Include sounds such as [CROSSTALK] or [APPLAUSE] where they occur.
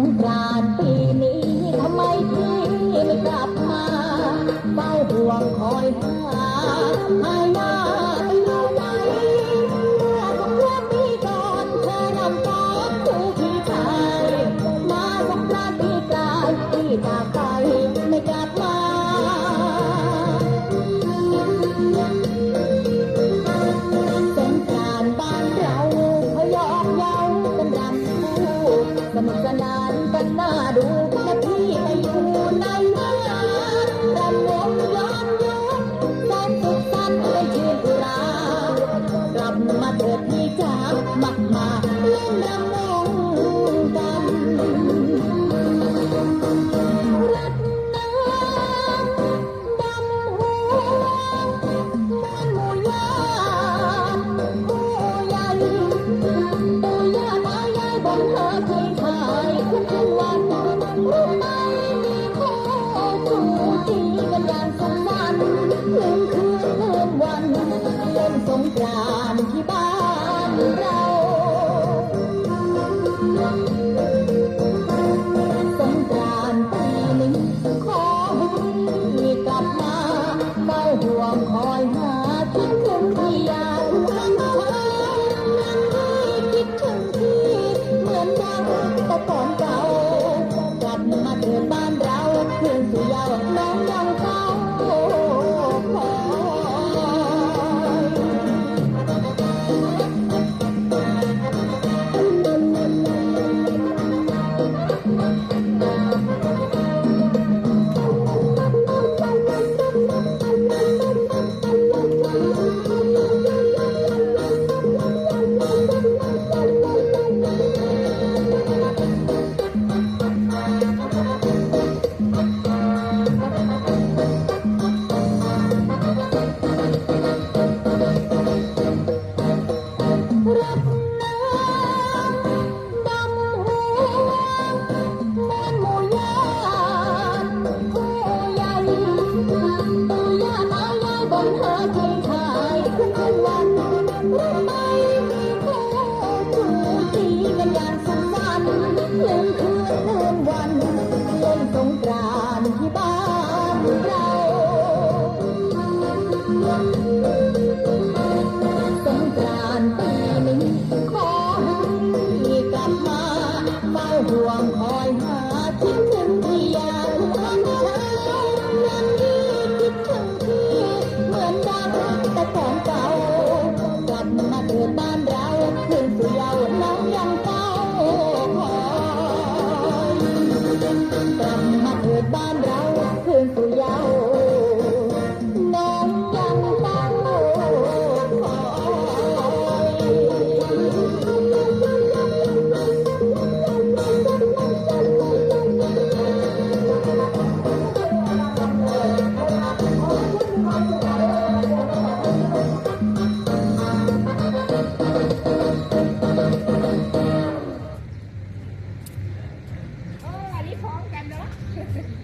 งกรานต์ปีนี้ทำไมพี่ไม่กลับมาเฝ้าห่วงคอยหาหายหน้า กั จูจีกันอย่างสมวันลืมคืนลืมวันเล่นสงกรานต์ที่บ้านเราสงกรานต์ปีนี้ขอให้กลับมาเฝ้าห่วงคอยหาคิดถึงพี่อยากรักเขายังพี่คิดถึงพี่เหมือนดังแต่ก่อนเก่ากลับมาเถิดบ้าน ทางตายาตายาบนหาทุกวัน Thank [LAUGHS] you.